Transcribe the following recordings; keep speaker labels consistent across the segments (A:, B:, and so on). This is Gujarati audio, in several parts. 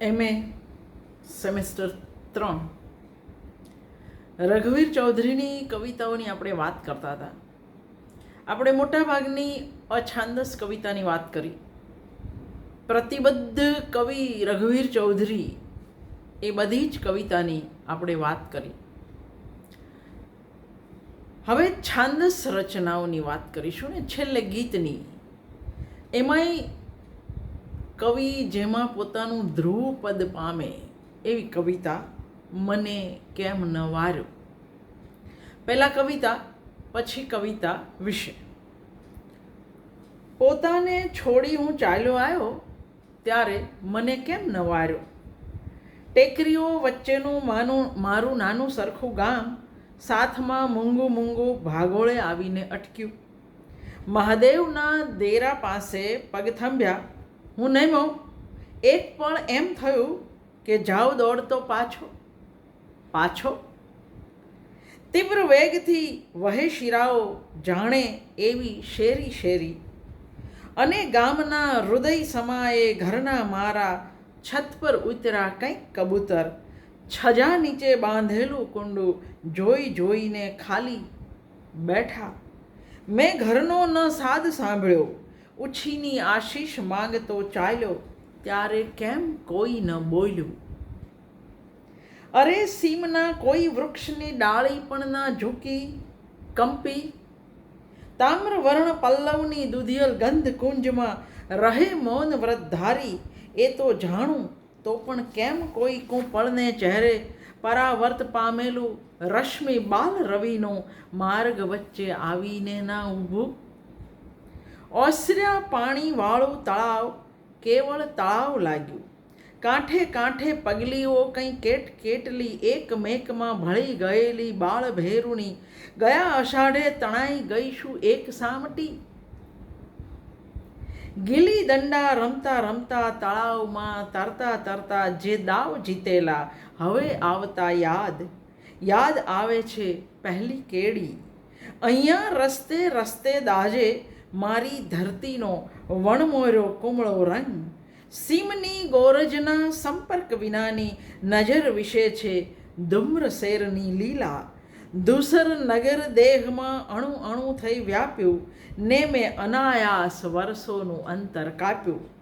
A: એમએ સેમેસ્ટર ત્રણ. રઘુવીર ચૌધરીની કવિતાઓની આપણે વાત કરતા હતા. આપણે મોટાભાગની અછાંદસ કવિતાની વાત કરી. પ્રતિબદ્ધ કવિ રઘુવીર ચૌધરી એ બધી જ કવિતાની આપણે વાત કરી. હવે છાંદસ રચનાઓની વાત કરીશું ને છેલ્લે ગીતની. એમાંય કવિ જેમાં પોતાનું ધ્રુવ પદ પામે એવી કવિતા મને કેમ ન વાર્યો? પહેલાં કવિતા, પછી કવિતા વિશે. પોતાને છોડી હું ચાલ્યો આવ્યો ત્યારે મને કેમ ન વાર્યો? ટેકરીઓ વચ્ચેનું માનું, મારું નાનું સરખું ગામ સાથમાં મૂંગું મૂંગું ભાગોળે આવીને અટક્યું. મહાદેવના દેરા પાસે પગ થંભ્યા હું નમ્યો એક પણ એમ થયું કે જાઓ દોડતો પાછો. પાછો. તીવ્ર વેગથી વહે શિરાઓ જાણે એવી શેરી શેરી. અને ગામના હૃદય સમાએ ઘરના મારા છત પર ઉતરા કંઈક કબૂતર. છજા નીચે બાંધેલું કુંડું જોઈ જોઈને ખાલી બેઠા. મેં ઘરનો ન સાદ સાંભળ્યો. ઉછીની આશીષ માંગતો ચાલ્યો. ત્યારે કેમ કોઈ ન બોલ્યું? અરે સીમના કોઈ વૃક્ષની ડાળી પણ ના ઝૂકી, કંપી. તામ્રવર્ણ પલ્લવની દુધિયલ ગંધ કુંજમાં રહે મૌન વ્રતધારી એ તો જાણું, તો પણ કેમ કોઈ કુંપળને ચહેરે પરાવર્ત પામેલું? રશ્મિ બાલ રવિનો માર્ગ વચ્ચે આવીને ના ઊભું ઓસર્યા પાણીવાળું તળાવ કેવળ તળાવ લાગ્યું. કાંઠે કાંઠે પગલીઓ કંઈ કેટ કેટલી એકમેકમાં ભળી ગયેલી બાળ ભેરુની ગયા અષાઢે તણાઈ ગઈશું એક સામટી. ગીલી દંડા રમતા રમતા તળાવમાં તરતા તરતા જે દાવ જીતેલા, હવે આવતા યાદ. યાદ આવે છે પહેલી કેડી. અહીંયા રસ્તે રસ્તે દાજે મારી ધરતીનો વણમોરો કુમળો રંગ. સીમની ગોરજના સંપર્ક વિનાની નજર વિશે છે ધુમ્ર શેરની લીલા. ધૂસર નગર દેહમાં અણુ અણુ થઈ વ્યાપ્યું. ને મેં અનાયાસ વર્ષોનું અંતર કાપ્યું.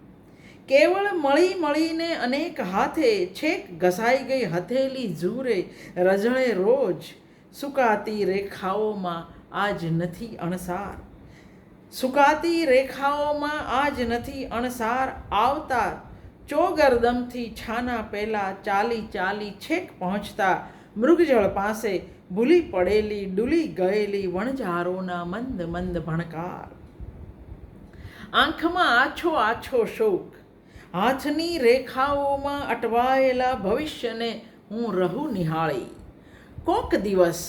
A: કેવળ મળી મળીને અનેક હાથે છેક ઘસાઈ ગઈ હથેલી ઝૂરે રજળે રોજ. સુકાતી રેખાઓમાં આજ નથી અણસાર. સુકાતી રેખાઓમાં આજ નથી અણસાર, આવતા ચોગરદમથી છાના પહેલાં ચાલી ચાલી છેક પહોંચતા મૃગજળ પાસે ભૂલી પડેલી, ડૂલી ગયેલી વણઝારોના મંદ મંદ ભણકાર. આંખમાં આછો આછો શોક, હાથની રેખાઓમાં અટવાયેલા ભવિષ્યને હું રહું નિહાળી. કોક દિવસ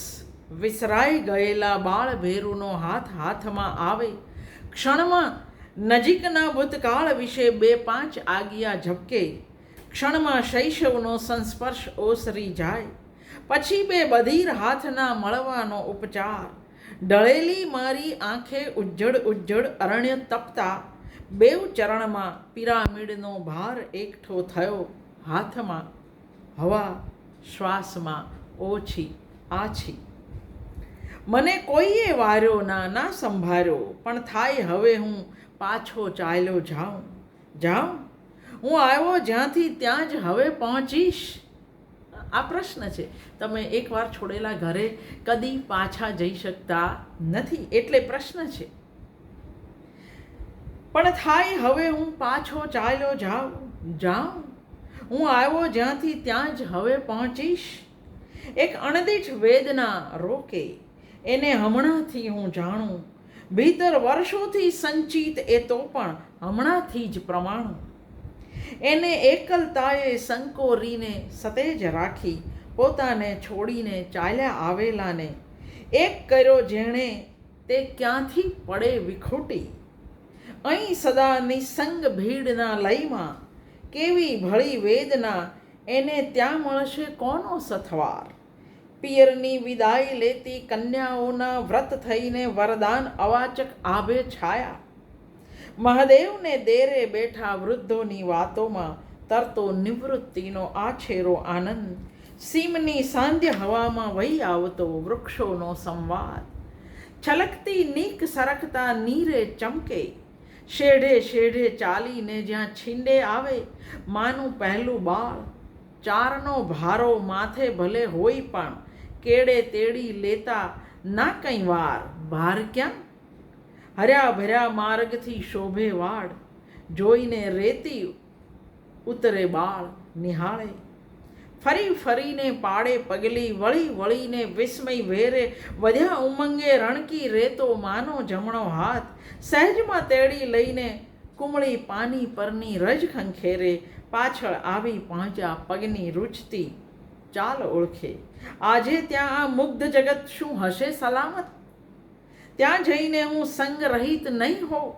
A: વિસરાઈ ગયેલા બાળભેરુનો હાથ હાથમાં આવે ક્ષણમાં નજીકના ભૂતકાળ વિશે બે પાંચ આગિયા ઝબકે. ક્ષણમાં શૈશવનો સંસ્પર્શ ઓસરી જાય. પછી બે બધીર હાથના મળવાનો ઉપચાર. ડળેલી મારી આંખે ઉજ્જડ ઉજ્જડ અરણ્ય તપતા. બેવ ચરણમાં પિરામિડનો ભાર એકઠો થયો હાથમાં. હવા શ્વાસમાં ઓછી આછી. મને કોઈએ વાર્યો ના ના સંભાળ્યો પણ થાય હવે હું પાછો ચાલ્યો જાઉં જાઉં. હું આવ્યો જ્યાંથી ત્યાં જ હવે પહોંચીશ. આ પ્રશ્ન છે. તમે એકવાર છોડેલા ઘરે કદી પાછા જઈ શકતા નથી, એટલે પ્રશ્ન છે. પણ થાય હવે હું પાછો ચાલ્યો જાઉં જાઉં. હું આવ્યો જ્યાંથી ત્યાં જ હવે પહોંચીશ. એક અણદીઠ વેદના રોકે એને હમણાંથી હું જાણું. ભીતર વર્ષોથી સંચિત એ તો પણ હમણાંથી જ પ્રમાણું. એને એકલતાએ સંકોરીને સતેજ રાખી પોતાને છોડીને ચાલ્યા આવેલાને. એક કર્યો જેણે તે ક્યાંથી પડે વિખૂટી? અહીં સદા નિસંગ ભીડના લયમાં કેવી ભળી વેદના, એને ત્યાં મળશે કોનો સથવાર? પિયરની વિદાય લેતી કન્યાઓના વ્રત થઈને વરદાન અવાચક આભે છાયા. મહાદેવને દેરે બેઠા વૃદ્ધોની વાતોમાં તરતો નિવૃત્તિનો આછેરો આનંદ. સીમની સાંધ્ય હવામાં વહી આવતો વૃક્ષોનો સંવાદ. છલકતી નીક સરકતા નીરે ચમકે. શેઢે શેઢે ચાલીને જ્યાં છીંડે આવે, માનું પહેલું બાળ. ચારનો ભારો માથે ભલે હોય પણ કેડે તેડી લેતા ના કંઈ વાર? ભાર ક્યાં? હર્યા ભર્યા માર્ગથી શોભે વાડ જોઈને રેતી ઉતરે બાળ નિહાળે. ફરી ફરીને પાડે પગલી, વળી વળીને વિસ્મય વેરે, વધ્યા ઉમંગે રણકી રેતો માનો જમણો હાથ. સહેજમાં તેડી લઈને કુમળી પાની પરની રજ ખંખેરે પાછળ આવી પહોંચ્યા પગની રૂચતી ચાલ ઓળખે. આજે ત્યાં આ મુગ્ધ જગત શું હશે સલામત? ત્યાં જઈને હું સંગ રહિત નહીં હોઉં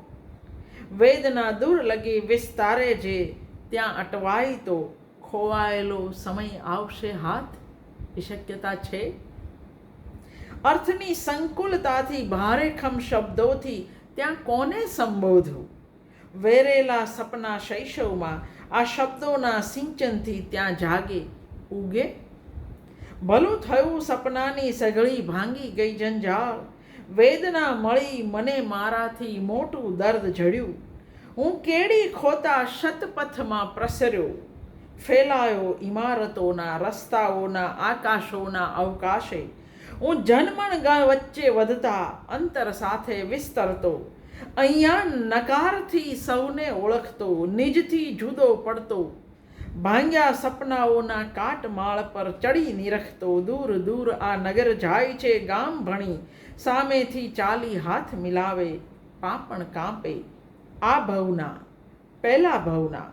A: વેદના દૂર લગી, વિસ્તારે જે, ત્યાં અટવાય તો ખોવાયેલો સમય આવશે હાથ. એ શક્યતા છે? અર્થની સંકુલતાથી ભારેખમ શબ્દોથી ત્યાં કોને સંબોધવું વેરેલા સપના શૈશવમાં આ શબ્દોના સિંચનથી ત્યાં જાગે, ઉગે ભલું થયું સપનાની સઘળી ભાંગી ગઈ જંજાળ. વેદના મળી મને મારાથી મોટું દર્દ જડ્યું. હું કેડી ખોતા શતપથમાં પ્રસર્યો. ફેલાયો ઇમારતોના રસ્તાઓના આકાશોના અવકાશે. હું જન્મણ વચ્ચે વધતા અંતર સાથે વિસ્તરતો. અહીંયા નકારથી સૌને ઓળખતો, નિજથી જુદો પડતો. ભાંગ્યા સપનાઓના કાટમાળ પર ચડી નિરખતો દૂર દૂર આ નગર જાય છે ગામ ભણી. સામેથી ચાલી હાથ મિલાવે, પાપણ કાંપે. આ ભવના, પહેલા ભવના.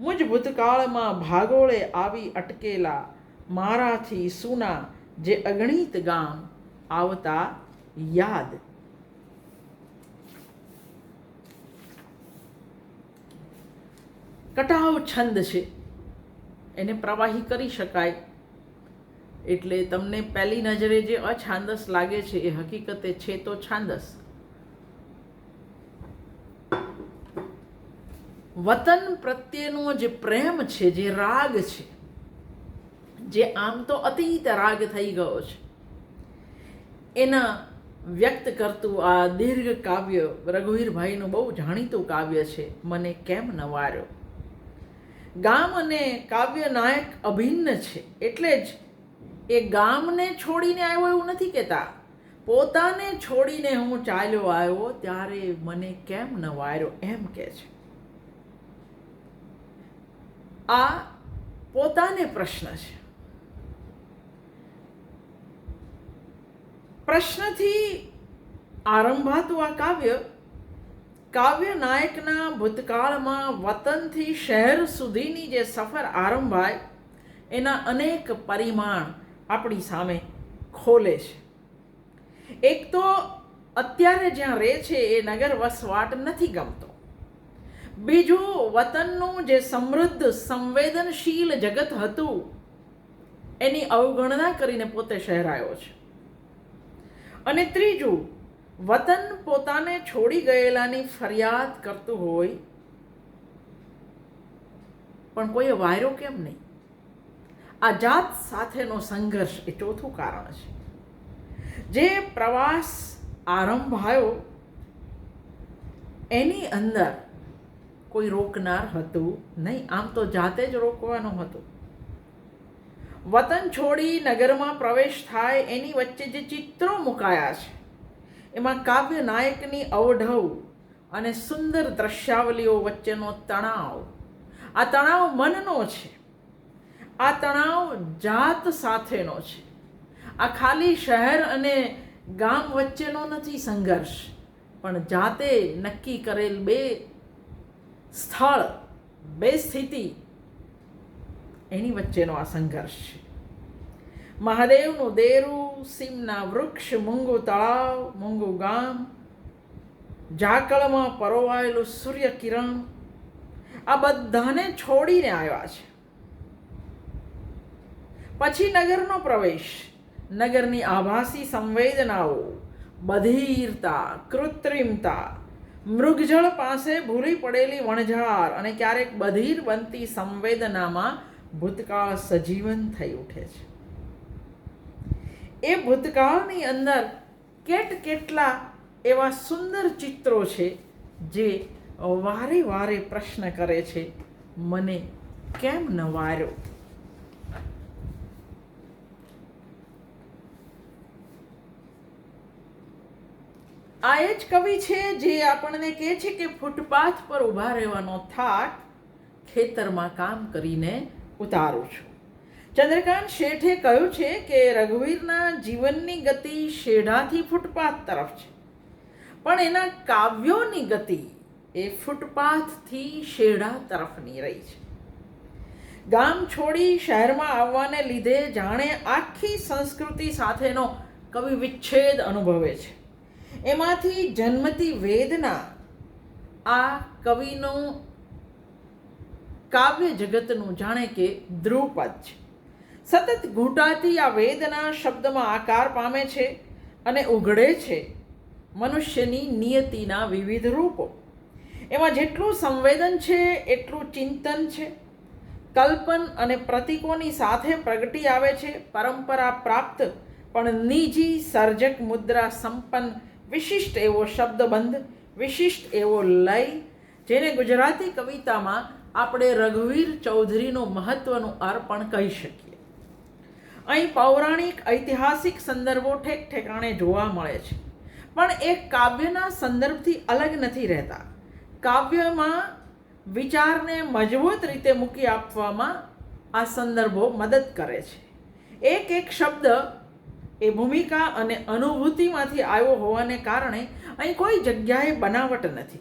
A: મુજ ભૂતકાળમાં ભાગોળે આવી અટકેલા. મારાથી સુના જે અગણિત ગામ આવતા યાદ. કટાવ છંદ છે. એને પ્રવાહી કરી શકાય. એટલે તમને પહેલી નજરે જે અછાંદસ લાગે છે, એ હકીકતે છે તો છાંદસ. વતન પ્રત્યેનો જે પ્રેમ છે, જે રાગ છે, જે આમ તો અતીત રાગ થઈ ગયો છે, એના વ્યક્ત કરતું આ દીર્ઘ કાવ્ય રઘુવીરભાઈનું બહુ જાણીતું કાવ્ય છે, મને કેમ નવાર્યો? ગામ અને કાવ્ય નાયક અભિન્ન છે. એટલે જ એ ગામને છોડીને આવ્યો એવું નથી કહેતા. પોતાને છોડીને હું ચાલ્યો આવ્યો ત્યારે મને કેમ ન વાર્યો એમ કે છે. આ પોતાને પ્રશ્ન છે. પ્રશ્નથી આરંભાતું આ કાવ્ય કાવ્ય નાયકના ભૂતકાળમાં વતનથી શહેર સુધીની જે સફર આરંભાય, એના અનેક પરિમાણ આપણી સામે ખોલે છે. એક તો અત્યારે જ્યાં રહે છે એ નગર વસવાટ નથી ગમતો. બીજું, વતનનું જે સમૃદ્ધ, સંવેદનશીલ જગત હતું, એની અવગણના કરીને પોતે શહેર આવ્યો છે. અને ત્રીજું વતન પોતાને છોડી ગયેલાની ફરિયાદ કરતું હોય, પણ કોઈએ વાયરો કેમ નહીં? આ જાત સાથેનો સંઘર્ષ એ ચોથું કારણ છે. જે પ્રવાસ આરંભાયો, એની અંદર કોઈ રોકનાર હતું નહીં. આમ તો જાતે જ રોકવાનું હતું. વતન છોડી નગરમાં પ્રવેશ થાય, એની વચ્ચે જે ચિત્રો મુકાયા છે એમાં કાવ્ય નાયકની અવઢવ અને સુંદર દ્રશ્યાવલીઓ વચ્ચેનો તણાવ. આ તણાવ મનનો છે. આ તણાવ જાત સાથેનો છે. આ ખાલી શહેર અને ગામ વચ્ચેનો નથી સંઘર્ષ, પણ જાતે નક્કી કરેલ બે સ્થળ, બે સ્થિતિ, એની વચ્ચેનો આ સંઘર્ષ છે. મહાદેવનું દેરું સીમના વૃક્ષ મૂંગું તળાવ, મૂંગું ગામ, ઝાકળમાં પરોવાયેલું સૂર્ય કિરણ. આ બધાને છોડીને આવ્યા છે. પછી નગરનો પ્રવેશ. નગરની આભાસી સંવેદનાઓ બધીરતા કૃત્રિમતા, મૃગજળ પાસે ભૂલી પડેલી વણઝાર અને ક્યારેક બધીર બનતી સંવેદનામાં ભૂતકાળ સજીવન થઈ ઉઠે છે. એ ભૂતકાળની અંદર કેટ કેટલા એવા સુંદર ચિત્રો છે જે વારે વારે પ્રશ્ન કરે છે, મને કેમ ન વાર્યો આ એ જ કવિ છે જે આપણને કહે છે કે ફૂટપાથ પર ઊભા રહેવાનો થાક ખેતરમાં કામ કરીને ઉતારું છું. ચંદ્રકાંત શેઠે કહ્યું છે કે રઘુવીરના જીવનની ગતિ શેઢાથી ફૂટપાથ તરફ છે. પણ એના કાવ્યોની ગતિ એ ફૂટપાથથી શેઢા તરફની રહી છે. ગામ છોડી શહેરમાં આવવાને લીધે જાણે આખી સંસ્કૃતિ સાથેનો કવિ વિચ્છેદ અનુભવે છે. એમાંથી જન્મતી વેદના આ કવિનું કાવ્ય જગતનું જાણે કે ધ્રુવપદ છે. સતત ઘૂંટાતી આ વેદના શબ્દમાં આકાર પામે છે અને ઉઘડે છે મનુષ્યની નિયતિના વિવિધ રૂપો. એમાં જેટલું સંવેદન છે, એટલું ચિંતન છે. કલ્પન અને પ્રતીકોની સાથે પ્રગટી આવે છે, પરંપરા પ્રાપ્ત, પણ નિજી સર્જક મુદ્રા સંપન્ન, વિશિષ્ટ એવો શબ્દબંધ, વિશિષ્ટ એવો લય, જેને ગુજરાતી કવિતામાં આપણે રઘુવીર ચૌધરીનું મહત્ત્વનું અર્પણ કહી શકીએ. અહીં પૌરાણિક ઐતિહાસિક સંદર્ભો ઠેક ઠેકાણે જોવા મળે છે. પણ એ કાવ્યના સંદર્ભથી અલગ નથી રહેતા. કાવ્યમાં વિચારને મજબૂત રીતે મૂકી આપવામાં આ સંદર્ભો મદદ કરે છે. એક એક શબ્દ એ ભૂમિકા અને અનુભૂતિમાંથી આવ્યો હોવાને કારણે અહીં કોઈ જગ્યાએ બનાવટ નથી.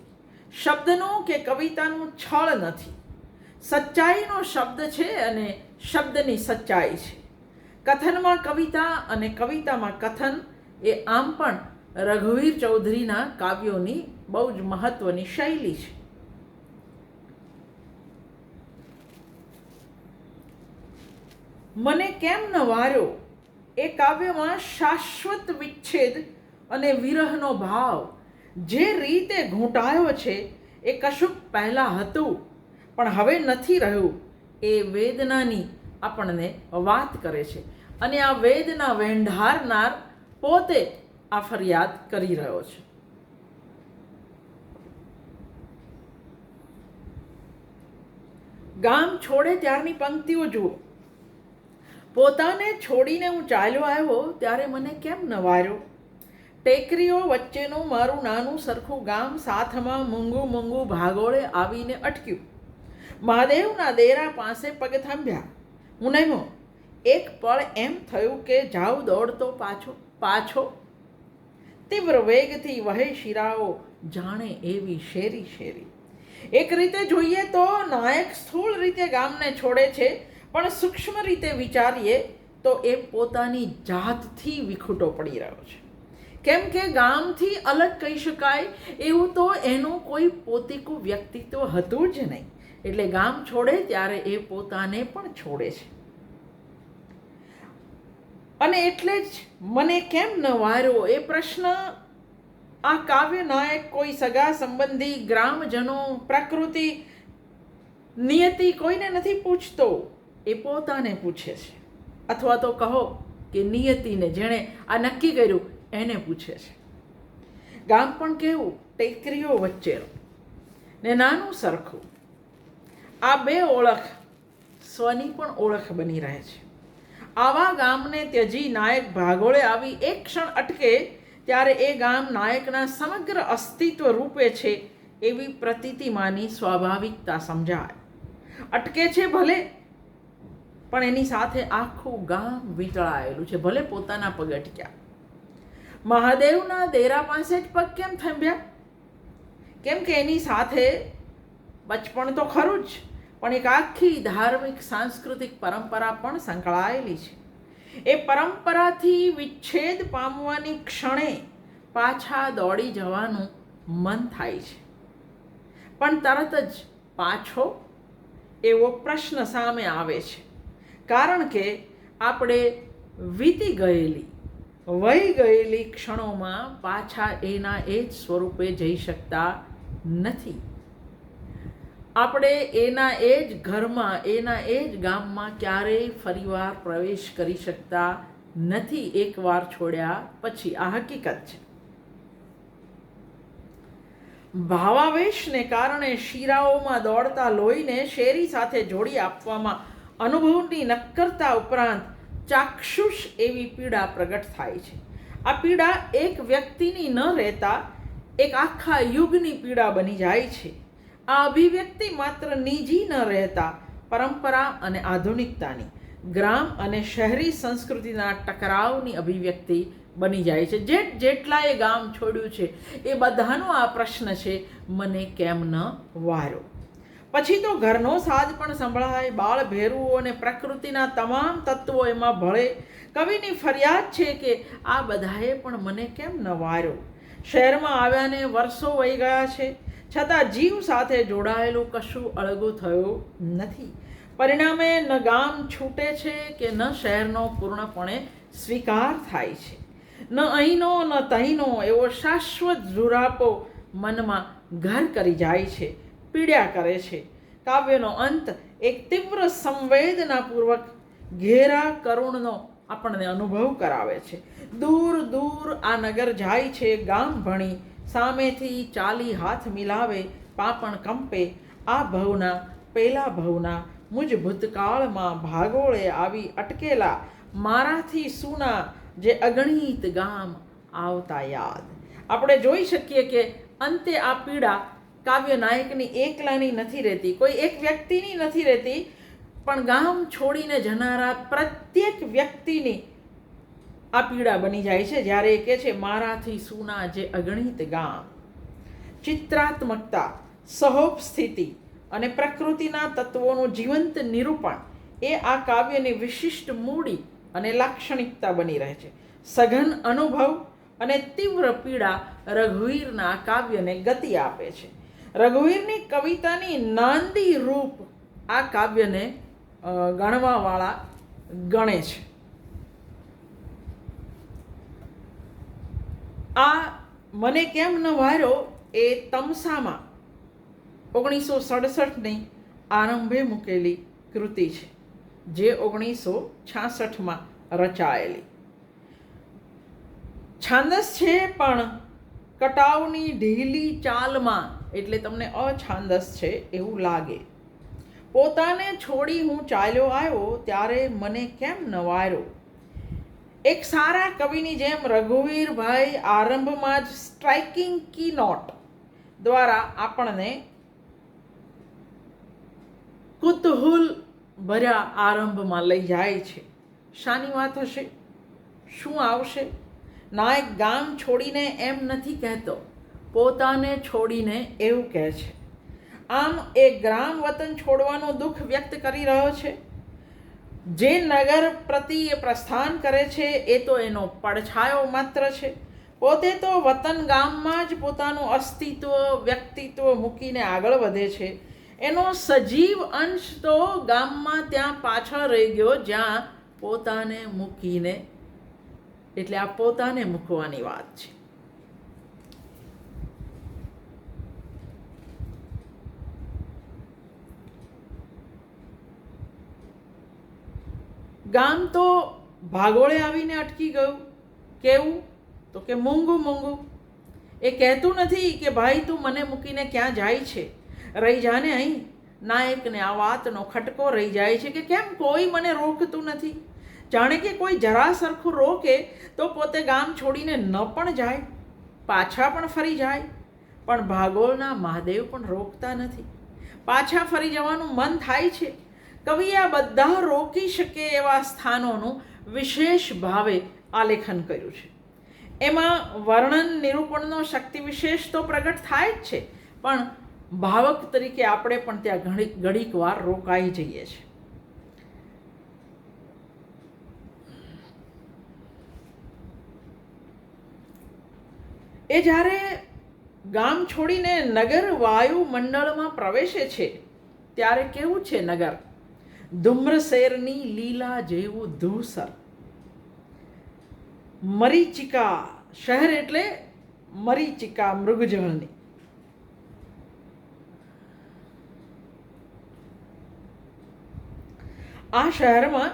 A: શબ્દનું કે કવિતાનું છળ નથી. સચ્ચાઈનો શબ્દ છે અને શબ્દની સચ્ચાઈ છે. કથનમાં કવિતા અને કવિતામાં કથન એ આમ પણ રઘુવીર ચૌધરીના કાવ્યોની બહુ જ મહત્વની શૈલી છે. મને કેમ ન વાર્યો એ કાવ્યમાં શાશ્વત વિચ્છેદ અને વિરહનો ભાવ. જે રીતે ઘૂંટાયો છે, એ કશુંક પહેલાં હતું, પણ હવે નથી રહ્યું. એ વેદનાની આપણને વાત કરે છે. અને આ વેદના વેંઢારનાર પોતે આ ફરિયાદ કરી રહ્યો છે. ગામ છોડે ત્યારની પંક્તિઓ જુઓ. પોતાને છોડીને હું ચાલ્યો આવ્યો ત્યારે મને કેમ નવાર્યો? ટેકરીઓ વચ્ચેનું મારું નાનું સરખું ગામ સાથમાં મૂંગું મૂંગું ભાગોળે આવીને અટક્યું. મહાદેવના દેરા પાસે પગ થાંભ્યા. હું નમ્યો એક પળ એમ થયું કે જાઉં દોડતો પાછો પાછો. તીવ્ર વેગથી વહે શિરાઓ જાણે એવી શેરી શેરી. એક રીતે જોઈએ તો નાયક સ્થૂળ રીતે ગામને છોડે છે, પણ સૂક્ષ્મ રીતે વિચારીએ તો એ પોતાની જાતથી વિખૂટો પડી રહ્યો છે. કેમ કે ગામથી અલગ કહી શકાય, એવું તો એનું કોઈ પોતીકું વ્યક્તિત્વ હતું જ નહીં. એટલે ગામ છોડે ત્યારે એ પોતાને પણ છોડે છે. અને એટલે જ મને કેમ ન વાર્યો એ પ્રશ્ન આ કાવ્ય નાયક કોઈ સગા સંબંધી, ગ્રામજનો, પ્રકૃતિ નિયતિ કોઈને નથી પૂછતો, એ પોતાને પૂછે છે. અથવા તો કહો કે નિયતિને જેણે આ નક્કી કર્યું એને પૂછે છે. ગામ પણ કેવું, ટેકરીઓ વચ્ચેનું ને નાનું સરખું. આ બે ઓળખ સ્વની પણ ઓળખ બની રહે છે. આવા ગામને ત્યજી નાયક ભાગોળે આવી એક ક્ષણ અટકે ત્યારે એ ગામ નાયકના સમગ્ર અસ્તિત્વ રૂપે છે એવી પ્રતિતિમાની સ્વાભાવિકતા સમજાય. અટકે છે ભલે, પણ એની સાથે આખું ગામ વીંટળાયેલું છે, ભલે પોતાના પગ અટક્યા. મહાદેવના દેરા પાસે જ પગ કેમ થંભ્યા? કેમ કે એની સાથે બચપણ તો ખરું જ. પણ એક આખી ધાર્મિક, સાંસ્કૃતિક પરંપરા પણ સંકળાયેલી છે. એ પરંપરાથી વિચ્છેદ પામવાની ક્ષણે પાછા દોડી જવાનું મન થાય છે. પણ તરત જ પાછો એવો પ્રશ્ન સામે આવે છે. કારણ કે આપણે વીતી ગયેલી, વહી ગયેલી ક્ષણોમાં પાછા એના એ જ સ્વરૂપે જઈ શકતા નથી. આપણે એના એ જ ઘરમાં, એના એ જ ગામમાં ક્યારેય ફરીવાર પ્રવેશ કરી શકતા નથી એકવાર છોડ્યા પછી. આ હકીકત છે. ભાવાવેશને કારણે શીરાઓમાં દોડતા લોહીને શેરી સાથે જોડી આપવામાં અનુભવની નક્કરતા ઉપરાંત ચાક્ષુષ એવી પીડા પ્રગટ થાય છે. આ પીડા એક વ્યક્તિની ન રહેતા, એક આખા યુગની પીડા બની જાય છે. આ અભિવ્યક્તિ માત્ર નિજી ન રહેતા પરંપરા અને આધુનિકતાની. ગ્રામ અને શહેરી સંસ્કૃતિના ટકરાવની અભિવ્યક્તિ બની જાય છે. જે જેટલાએ ગામ છોડ્યું છે, એ બધાનો આ પ્રશ્ન છે, મને કેમ ન વારો? પછી તો ઘરનો સાજ પણ સંભળાય, બાળ ભેરુઓ અને પ્રકૃતિના તમામ તત્વો એમાં ભળે. કવિની ફરિયાદ છે કે આ બધાએ પણ મને કેમ ન વાર્યો શહેરમાં આવ્યાને વર્ષો વહી ગયા છે. છતાં જીવ સાથે જોડાયેલું કશું અળગું થયું નથી. પરિણામે ન ગામ છૂટે છે કે ન શહેરનો પૂર્ણપણે સ્વીકાર થાય છે. ન અહીંનો, ન તહીંનો એવો શાશ્વત ઝુરાપો મનમાં ઘર કરી જાય છે, પીડ્યા કરે છે. કાવ્યનો અંત એક તીવ્ર સંવેદનાપૂર્વક ઘેરા કરુણનો આપણને અનુભવ કરાવે છે. દૂર દૂર આ નગર જાય છે ગામ ભણી સામેથી ચાલી હાથ મિલાવે પાપણ કંપે, આ ભવના, પેલા ભવના, મુજ ભૂતકાળમાં ભાગોળે આવી અટકેલા, મારાથી સુના જે અગણિત ગામ આવતા યાદ. આપણે જોઈ શકીએ કે અંતે આ પીડા કાવ્ય નાયકની એકલાની નથી રહેતી, કોઈ એક વ્યક્તિની નથી રહેતી, પણ ગામ છોડીને જનારા પ્રત્યેક વ્યક્તિની આ પીડા બની જાય છે જ્યારે એ કહે છે, મારાથી સુના જે અગણિત ગામ. ચિત્રાત્મકતા, સહોપ સ્થિતિ અને પ્રકૃતિના તત્વોનું જીવંત નિરૂપણ એ આ કાવ્યની વિશિષ્ટ મૂડી અને લાક્ષણિકતા બની રહે છે. સઘન અનુભવ અને તીવ્ર પીડા રઘુવીરના કાવ્યને ગતિ આપે છે. રઘુવીરની કવિતાની નાંદી રૂપ આ કાવ્યને ગણવાવાળા ગણે છે. આ મને કેમ ન વાર્યો એ તમસામાં ઓગણીસો સડસઠની આરંભે મૂકેલી કૃતિ છે, જે ઓગણીસો છાસઠમાં રચાયેલી. છાંદસ છે પણ કટાવની ઢીલી ચાલમાં, એટલે તમને અછાંદસ છે એવું લાગે. પોતાને છોડી હું ચાલ્યો આવ્યો, ત્યારે મને કેમ ન વાર્યો? એક સારા કવિની જેમ રઘુવીરભાઈ આરંભમાં જ સ્ટ્રાઇકિંગ કી નોટ દ્વારા આપણને કુતુહુલ ભર્યા આરંભમાં લઈ જાય છે. શાની વાત હશે? શું આવશે? નાયક ગામ છોડીને એમ નથી કહેતો. પોતાને છોડીને એવું કહે છે. આમ, એ ગ્રામ વતન છોડવાનું દુઃખ વ્યક્ત કરી રહ્યો છે? જે નગર પ્રતિ એ પ્રસ્થાન કરે છે, એ તો એનો પડછાયો માત્ર છે. પોતે તો વતન ગામમાં જ પોતાનું અસ્તિત્વ, વ્યક્તિત્વ મૂકીને આગળ વધે છે. એનો સજીવ અંશ તો ગામમાં ત્યાં પાછળ રહી ગયો, જ્યાં પોતાને મૂકીને, એટલે આ પોતાને મૂકવાની વાત છે. ગામ તો ભાગોળે આવીને અટકી ગયું. કેવું? તો કે મોંઘું મોંઘું એ કહેતું નથી કે ભાઈ તું મને મૂકીને ક્યાં જાય છે? રહી જાને અહીં. નાયકને આ વાતનો ખટકો રહી જાય છે કે કેમ? કોઈ મને રોકતું નથી. જાણે કે કોઈ જરા સરખું રોકે તો પોતે ગામ છોડીને ન પણ જાય. પાછા પણ ફરી જાય. પણ ભાગોળના મહાદેવ પણ રોકતા નથી. પાછા ફરી જવાનું મન થાય છે. કવિએ આ બધા રોકી શકે એવા સ્થાનોનું વિશેષ ભાવે આલેખન કર્યું છે. એમાં વર્ણન નિરૂપણનો શક્તિ વિશેષ તો પ્રગટ થાય જ છે, પણ ભાવક તરીકે આપણે પણ ત્યાં ઘણી, ઘડીક વાર રોકાઈ જઈએ છીએ એ જ્યારે ગામ છોડીને નગર વાયુમંડળમાં પ્રવેશે છે, ત્યારે કેવું છે નગર? ધુમ્રસેરની લીલા જેવું ધૂસર. મરીચિકા શહેર એટલે મરીચિકા મૃગજળની. આ શહેરમાં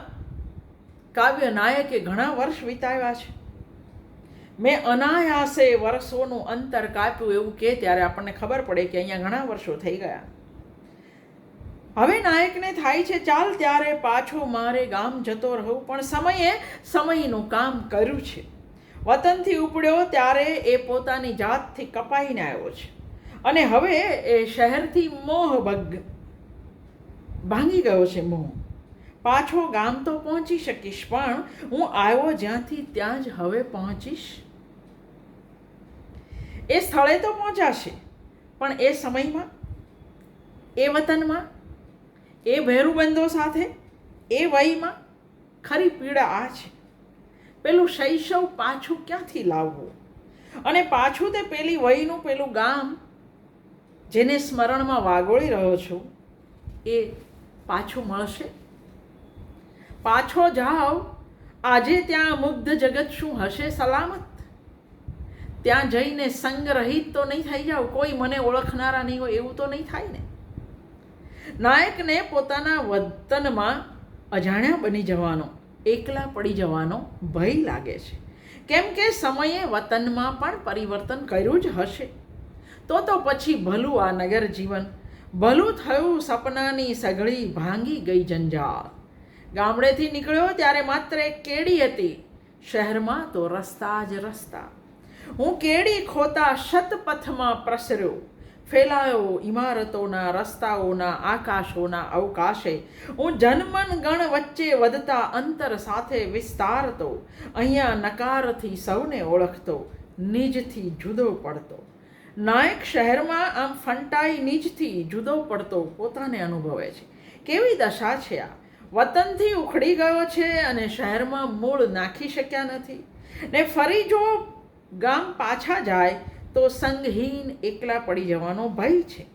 A: કાવ્ય નાયકે ઘણા વર્ષ વિતાવ્યા છે. મેં અનાયાસે વર્ષોનું અંતર કાપ્યું એવું કે ત્યારે આપણને ખબર પડે કે અહીંયા ઘણા વર્ષો થઈ ગયા. હવે નાયકને થાય છે ચાલ ત્યારે પાછો મારે ગામ જતો રહું, પણ સમયે સમયનું કામ કર્યું છે. વતનથી ઉપડ્યો ત્યારે એ પોતાની જાતથી કપાઈને આવ્યો છે. અને હવે એ શહેરથી મોહ ભગ ભાંગી ગયો છે મોહ. પાછો ગામ તો પહોંચી શકીશ, પણ હું આવ્યો જ્યાંથી ત્યાં જ હવે પહોંચીશ. એ સ્થળે તો પહોંચાશે, પણ એ સમયમાં, એ વતનમાં એ ભેરુબંધો સાથે, એ વયમાં ખરી પીડા આ છે. પેલું શૈશવ પાછું ક્યાંથી લાવવું? અને પાછું તે પેલી વયનું પેલું ગામ, જેને સ્મરણમાં વાગોળી રહ્યો છું, એ પાછું મળશે? પાછો જાઓ, આજે ત્યાં મુગ્ધ જગત શું હશે સલામત? ત્યાં જઈને સંગરહિત તો નહીં થઈ જાવ કોઈ મને ઓળખનારા નહીં હોય, એવું તો નહીં થાય ને? નાયકને પોતાના વતનમાં અજાણ્યા બની જવાનો, એકલા પડી જવાનો ભય લાગે છે. કેમ કે સમયે વતનમાં પણ પરિવર્તન કર્યું જ હશે. તો તો પછી ભલું આ નગર જીવન, ભલું થયું સપનાની સઘળી ભાંગી ગઈ જંજાળ. ગામડેથી નીકળ્યો ત્યારે માત્ર એક કેડી હતી. શહેરમાં તો રસ્તા જ રસ્તા. હું કેડી ખોતા શતપથમાં પ્રસર્યો. ફેલાયો ઇમારતોના રસ્તાઓના, આકાશોના અવકાશે. હું જનમન ગણ વચ્ચે વધતા અંતર સાથે વિસ્તારતો. અહીંયા નકારથી સૌને ઓળખતો. નિજથી જુદો પડતો. નાયક શહેરમાં આમ ફંટાઈ નિજથી જુદો પડતો પોતાને અનુભવે છે. કેવી દશા છે આ? વતનથી ઉખડી ગયો છે અને શહેરમાં મૂળ નાખી શક્યા નથી. ને ફરી જો ગામ પાછા જાય તો સંગહીન એકલા પડી જવાનો ભય છે.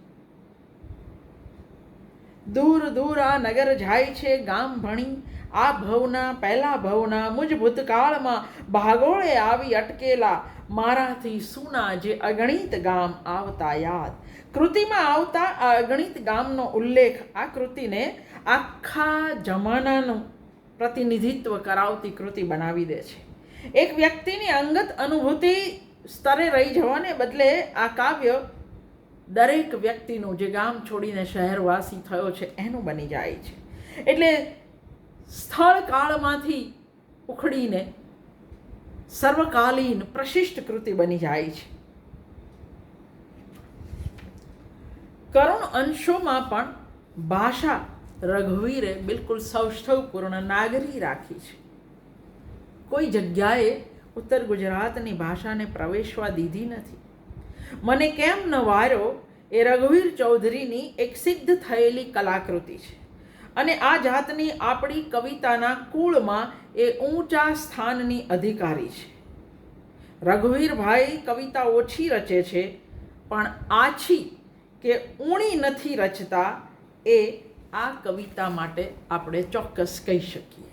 A: દૂર દૂર આ નગર જાય છે ગામ ભણી. આ ભવના પહેલા ભવના મુજ ભૂતકાળમાં ભાગોળે આવી અટકેલા. મારાથી સુના જે અગણિત ગામ આવતા યાદ. કૃતિમાં આવતા આ અગણિત ગામનો ઉલ્લેખ આ કૃતિને આખા જમાનાનું પ્રતિનિધિત્વ કરાવતી કૃતિ બનાવી દે છે. એક વ્યક્તિની અંગત અનુભૂતિ સ્તરે રહી જવાને બદલે આ કાવ્ય દરેક વ્યક્તિનું જે ગામ છોડીને શહેરવાસી થયો છે, એનું બની જાય છે. એટલે સ્થળ કાળમાંથી ઉખડીને સર્વકાલીન પ્રશિષ્ટ કૃતિ બની જાય છે. કરુણ અંશોમાં પણ ભાષા રઘુવીરે બિલકુલ સૌષ્ઠવપૂર્ણ નાગરી રાખી છે. કોઈ જગ્યાએ ઉત્તર ગુજરાતની ભાષાને પ્રવેશવા દીધી નથી. મને કેમ ન વાર્યો એ રઘુવીર ચૌધરીની એક સિદ્ધ થયેલી કલાકૃતિ છે. અને આ જાતની આપણી કવિતાના કુળમાં એ ઊંચા સ્થાનની અધિકારી છે. રઘુવીરભાઈ કવિતા ઓછી રચે છે, પણ આછી કે ઊણી નથી રચતા એ આ કવિતા માટે આપણે ચોક્કસ કહી શકીએ.